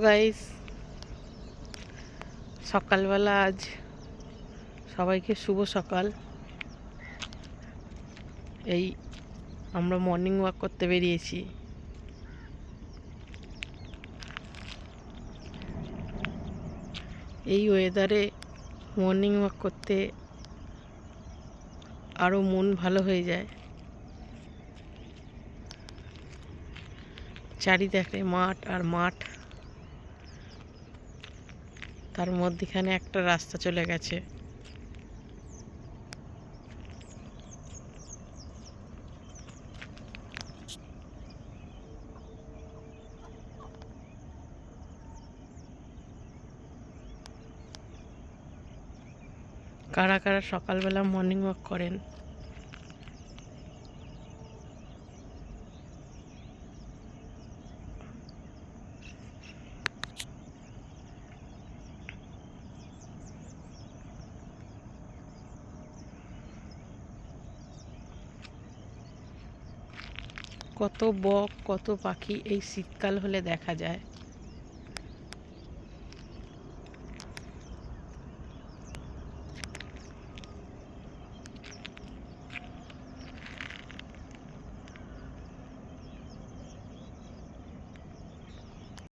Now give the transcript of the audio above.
Guys. সকালবেলা আজ সবাইকে শুভ সকাল। এই আমরা মর্নিং ওয়াক করতে বেরিয়েছি। এই ওয়েদারে মর্নিং ওয়াক করতে আরও মন ভালো হয়ে যায়। চারিদিকে মাঠ আর মাঠ। তার মধ্যেখানে একটা রাস্তা চলে গেছে। কারা কারা সকালবেলা মর্নিং ওয়াক করেন? কত বক কত পাখি এই শীতকাল হলে দেখা যায়।